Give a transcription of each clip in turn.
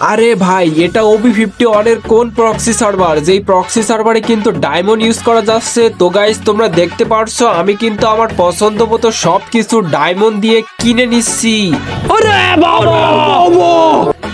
আরে ভাই এটা ওবি ফিফটি ওয়ানের কোন প্রক্সি সার্ভার যেই প্রক্সি সার্ভারে কিন্তু ডায়মন্ড ইউজ করা যাচ্ছে। তো গাইজ তোমরা দেখতে পারছ আমি কিন্তু আমার পছন্দ মতো সব কিছু ডায়মন্ড দিয়ে কিনে নিচ্ছি।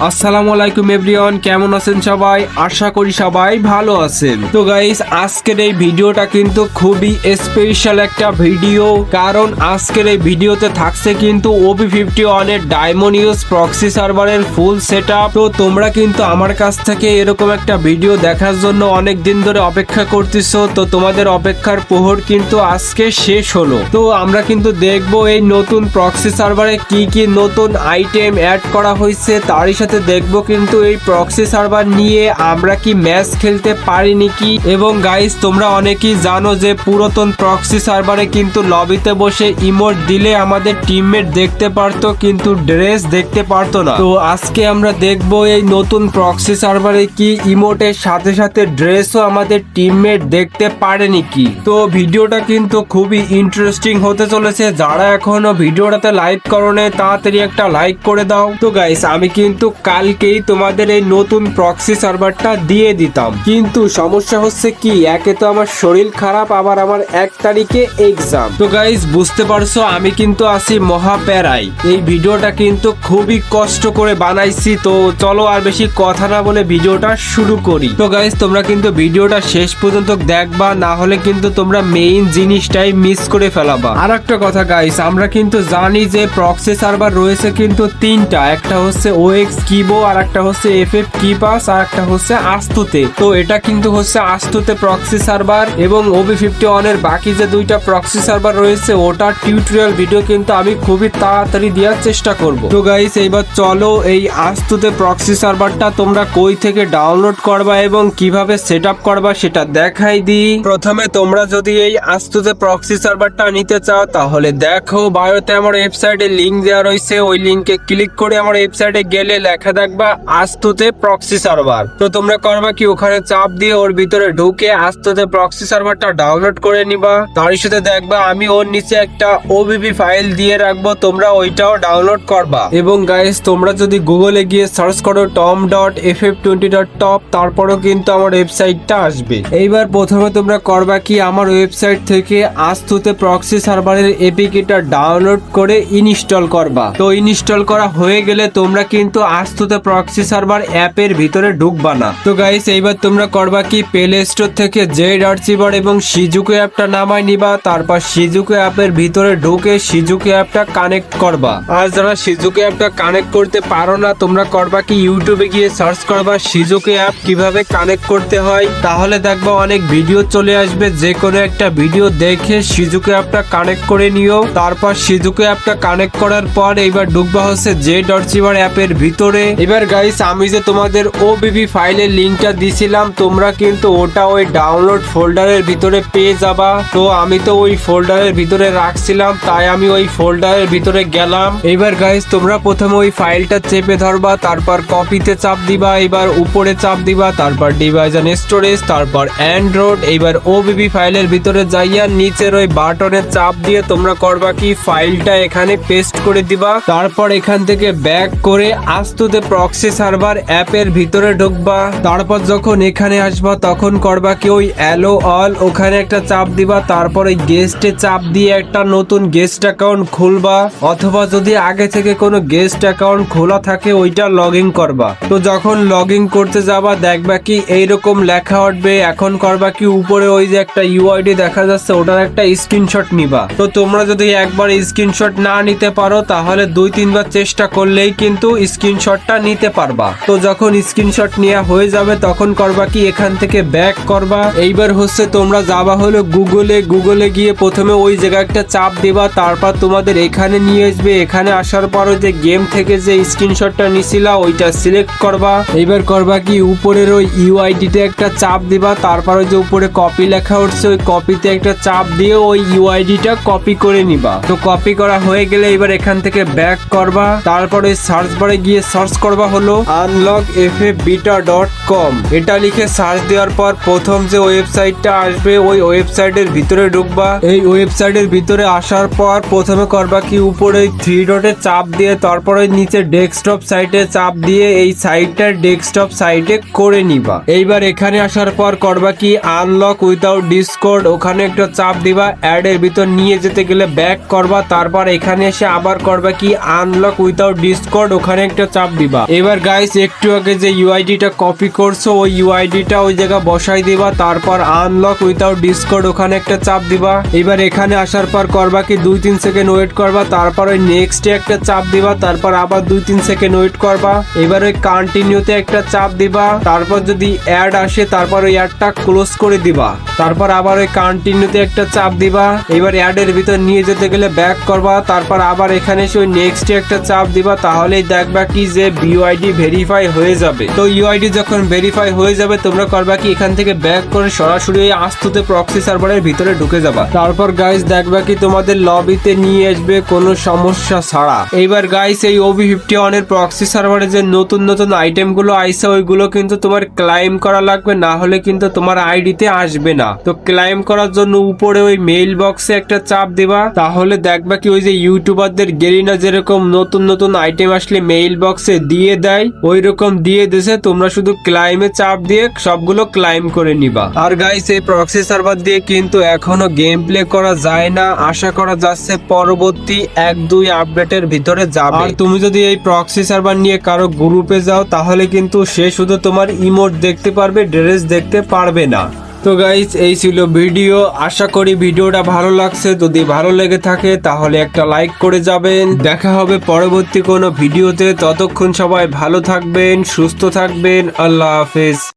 আসসালামু আলাইকুম এভরিওয়ান কেমন আছেন সবাই? আশা করি সবাই ভালো আছেন। তো গাইস আজকের এই ভিডিওটা কিন্তু খুবই স্পেশাল একটা ভিডিও কারণ আজকের এই ভিডিওতে থাকছে কিন্তু ওবি ফিফটি ওয়ানের ডায়মন্ড প্রক্সি সার্ভারের ফুল সেট তো তোমরা কিন্তু আমার কাছ থেকে এরকম একটা ভিডিও দেখার জন্য অনেক দিন ধরে অপেক্ষা করতেছো। তো তোমাদের অপেক্ষার প্রহর কিন্তু আজকে শেষ হলো। তো আমরা কিন্তু দেখব এই নতুন প্রক্সি সার্ভারে কি কি নতুন আইটেম অ্যাড করা হয়েছে, তারই সাথে দেখব কিন্তু এই প্রক্সি সার্ভার নিয়ে আমরা কি ম্যাচ খেলতে পারি নাকি? এবং গাইস তোমরা অনেকেই জানো যে পুরাতন প্রক্সি সার্ভারে কিন্তু লবিতে বসে ইমোট দিলে আমাদের টিমমেট দেখতে পারতো, কিন্তু ড্রেস দেখতে পারতো না। তো আজকে আমরা দেখব এই নতুন প্রক্সি সার্ভারে কি ইমোটের সাথে সাথে ড্রেসও আমাদের টিমমেট দেখতে পারে নাকি। তো ভিডিওটা কিন্তু খুবই ইন্টারেস্টিং হতে চলেছে। যারা এখনও ভিডিওটাতে লাইক করো তাড়াতাড়ি একটা লাইক করে দাও। তো গাইস আমি কিন্তু কালকেই তোমাদের এই নতুন প্রক্সি সার্ভারটা দিয়ে দিতাম। কিন্তু সমস্যা হচ্ছে কি, একে তো আমার শরীর খারাপ, আবার আমার এক তারিখে এক্সাম তো গাইস বুঝতে পারছ, আমি কিন্তু আছি মহা প্যারাই এই ভিডিওটা কিন্তু খুবই কষ্ট করে বানাইছি, তো চলো আর বেশি কথা না বলে ভিডিওটা শুরু করি। তো গাইজ তোমরা কিন্তু ভিডিওটা শেষ পর্যন্ত দেখবা, না হলে কিন্তু তোমরা মেইন জিনিসটাই মিস করে ফেলাবা। আর একটা কথা গাইস আমরা কিন্তু জানি যে প্রক্সি সার্ভার রয়েছে কিন্তু তিনটা, একটা হচ্ছে ওএক্স কিবো আর একটা হচ্ছে এফ এফ কিপাস আর একটা হচ্ছে আস্তুতে। তো এটা কিন্তু হচ্ছে আস্তুতে প্রক্সি সার্ভার এবং ওবি ফিফটি ওয়ানের বাকি যে দুইটা প্রক্সি সার্ভার রয়েছে, ওটার টিউটোরিয়াল ভিডিও কিন্তু আমি খুবই তাড়াতাড়ি দেওয়ার চেষ্টা করব। তো গাইস এইবার চলো এই আস্তুতে প্রক্সি সার্ভারটা তোমরা কই থেকে ডাউনলোড করবা এবং কীভাবে সেট আপ করবা সেটা দেখাই দিই। প্রথমে তোমরা যদি এই আস্তুতে প্রক্সি সার্ভারটা নিতে চাও, তাহলে দেখো বায়োতে আমার ওয়েবসাইটে লিংক দেওয়া রয়েছে। ওই লিংকে ক্লিক করে আমার ওয়েবসাইটে গেলে লেখা দেখবা আস্তুতে প্রক্সি সার্ভার তো তোমরা করবা কি, ওখানে চাপ দিয়ে ওর ভিতরে ঢুকে আস্তুতে প্রক্সি সার্ভারটা ডাউনলোড করে নিবা। তারই সাথে দেখবা আমি ওর নিচে একটা ওবিপি ফাইল দিয়ে রাখব, তোমরা ওইটাও ডাউনলোড করবা। এবং গাইস তোমরা যদি গুগলে গিয়ে সার্চ করো tom dot F F twenty dot top তারপরেও কিন্তু আমার ওয়েবসাইটটা আসবে। এইবার প্রথমে তোমরা করবা কি, আমার ওয়েবসাইট থেকে আস্তুতে প্রক্সি সার্ভারের এপিকেটা ডাউনলোড করে ইনস্টল করবা। তো ইনস্টল করা হয়ে গেলে তোমরা কিন্তু আস্তুতে প্রক্সি সার্ভার অ্যাপের ভিতরে ঢুকবা না। তো গাইস এইবার তোমরা করবা কি? প্লে স্টোর থেকে জেড আর্চিভার এবং সিজুকু অ্যাপটা নামাই নিবা, তারপর সিজুকু অ্যাপের ভিতরে ঢুকে সিজুকু অ্যাপটা কানেক্ট করবা। আর যারা সিজুকু অ্যাপটা কানেক্ট করতে পারো না, তোমরা করবা কি? ইউটিউবে গিয়ে সার্চ করবা সিজুকু অ্যাপ কীভাবে কানেক্ট করতে হয়। তাহলে দেখবা অনেক ভিডিও চলে আসবে যে কোনো একটা ভিডিও দেখে সিজুকু অ্যাপটা কানেক্ট করে নিও। তারপর সিজুকু অ্যাপটা কানেক্ট করার পর এইবার ঢুকবা হচ্ছে জে ডট সিভার অ্যাপের ভিতরে এবার গাইস আমি যে তোমাদের ও বিবি ফাইলের লিঙ্কটা দিছিলাম, তোমরা কিন্তু ওটা ওই ডাউনলোড ফোল্ডারের ভিতরে পেয়ে যাবা। তো আমি তো ওই ফোল্ডারের ভিতরে রাখছিলাম, তাই আমি ওই ফোল্ডারের ভিতরে গেলাম। এবার গাইস তোমরা প্রথমে ওই ফাইলটা চেপে ধরবা, তারপর কপিতে চাপ দিবা, এবার উপরে চাপ দিবা, তারপর ডিভাইস এন্ড স্টোরেজ তারপর অ্যান্ড্রয়েড এইবার ওবিবি ফাইলের ভিতরে যাইয়া নিচের ওই বাটনে চাপ দিয়ে তোমরা করবা কি, ফাইলটা এখানে পেস্ট করে দিবা। তারপর এখান থেকে ব্যাক করে আস্তুতে প্রক্সি সার্ভার অ্যাপের ভিতরে ঢুকবা। তারপর যখন এখানে আসবা, তখন করবা কি, ওই অ্যালো অল ওখানে একটা চাপ দিবা। তারপর ওই গেস্টে চাপ দিয়ে একটা নতুন গেস্ট অ্যাকাউন্ট খুলবা। অথবা যদি আগে থেকে কোনো গেস্ট অ্যাকাউন্ট খোলা থাকে, ওইটা লগ করবা। তো যখন লগ করতে যাবা, দেখবা কি, এইরকম লেখা উঠবে। এখন করবা কি, উপরে ওই যে একটা ইউআইডি দেখা যাচ্ছে, ওটার একটা স্ক্রিনশট নিবা। তো তোমরা যদি একবার স্ক্রিনশট না নিতে পারো তাহলে দুই, তিনবার চেষ্টা করলেই কিন্তু স্ক্রিনশটটা নিতে পারবা। তো যখন স্ক্রিনশট নেওয়া হয়ে যাবে, তখন করবা কি? এখান থেকে ব্যাক করবা। এইবার হচ্ছে তোমরা যাবা হলো গুগলে। গুগলে গিয়ে প্রথমে ওই জায়গায় একটা চাপ দিবা, তারপর তোমাদের এখানে নিয়ে আসবে। এখানে আসার পর ওই যে গেম থেকে যে স্ক্রিনশটটা নিছিলা, ওইটা সিলেক্ট করবা। এইবার করবা কি? উপরের ওই ইউআইডিতে একটা চাপ দিবা, তারপর যে উপরে কপি লেখা উঠছে, ওই কপিতে একটা চাপ দিয়ে ওই ইউআইডিটা কপি করে নিবা। তো কপি করা হয়ে গেলে এবার এখান থেকে ব্যাক করবা, তারপরে সার্চ বারে গিয়ে সার্চ করবা হলো unlock F beta dot com এটা লিখে সার্চ দেওয়ার পর প্রথম যে ওয়েবসাইটটা আসবে, ওই ওয়েবসাইটের ভিতরে ঢুকবা। এই ওয়েবসাইটের ভিতরে আসার পর প্রথমে করবা কি, উপরে থ্রি ডটে চাপ দিয়ে, তারপরে নিচে ডেস্কটপ সাইটে চাপ দিয়ে এই সাইটটা ডেস্কটপ সাইটে করে নিবা। এইবার এখানে আসার পর করবা কি আনলক উইথাউট ডিসকোড ওখানে একটা চাপ দিবা অ্যাড এর ভিতর নিয়ে যেতে গেলে ব্যাক করবা, তারপর এখানে এসে আবার করবা কি? আনলক উইথাউট ডিসকোড ওখানে একটা চাপ দিবা। এবার গাইস একটু আগে যে ইউআইডিটা কপি করছ, ওই ইউআইডিটা ওই জায়গায় বসাই দিবা, তারপর আনলক উইথাউট ডিসকোড ওখানে একটা চাপ দিবা। এবার এখানে আসার পর করবা কি? দুই তিন সেকেন্ড ওয়েট করবা, তারপর ওই নেক্সট একটা চাপ দিবা, তারপর আবার দুই তিন সেকেন্ড ওয়েট করবা। এবার ওই কন্টিনিউতে একটা চাপ দিবা, তারপর যদি অ্যাড আসে, তারপর ওই অ্যাডটা ক্লোজ করে দিবা। তারপর আবার ওই কন্টিনিউতে একটা চাপ দিবা। এবার অ্যাডের ভিতর নিয়ে যেতে গেলে ব্যাক করবা, তারপর আবার এখানে এসে ওই নেক্সট একটা চাপ দিবা, তাহলেই দেখবা কি যে বিওআইডি ভেরিফাই হয়ে যাবে। তো ইউআইডি যখন ভেরিফাই হয়ে যাবে, তোমরা করবা কি, এখান থেকে ব্যাক করে সরাসরি ওই আস্তুতে প্রক্সি সার্ভারের ভিতরে ঢুকে যাবা। তারপর গাইস দেখবা কি, তোমাদের লবিতে নিয়ে আসবে কোনো সমস্যা ছাড়া। এইবার গাইস এই ওবি ফিফটি ওয়ানের প্রক্সি সার্ভারে যে নতুন নতুন আইটেমগুলো আইসে, ওইগুলো কিন্তু তোমার ক্লাইম করা লাগবে, না হলে কিন্তু তোমার আইডিতে আসবে না। তো ক্লাইম করার জন্য উপরে ওই মেইল বক্সে একটা চাপ দিবা, তাহলে দেখবা কি ওই যে ইউটিউবারদের গেরিনা যেরকম নতুন নতুন আইটেম আসলে মেইল বক্সে দিয়ে দেয় ওই রকম দিয়ে দিছে, তোমরা শুধু ক্লাইমে চাপ দিয়ে সবগুলো ক্লাইম করে নিবা। আর গাইস এই প্রক্সি সার্ভার দিয়ে কিন্তু এখনও গেম প্লে করা যায় না। আশা করা যাচ্ছে পরবর্তী এক, দুই আপডেটের ভিতরে যাবে। আর তুমি যদি এই প্রক্সি সার্ভার নিয়ে কারও গ্রুপে যাও, তাহলে কিন্তু সে শুধু তোমার ইমোট দেখতে পারবে ড্রেস দেখতে পারবে না। তো গাইস এই ছিল ভিডিও আশা করি ভিডিওটা ভালো লাগছে। যদি ভালো লেগে থাকে, তাহলে একটা লাইক করে যাবেন। দেখা হবে পরবর্তী কোনো ভিডিওতে ততক্ষণ সবাই ভালো থাকবেন, সুস্থ থাকবেন। আল্লাহ হাফেজ।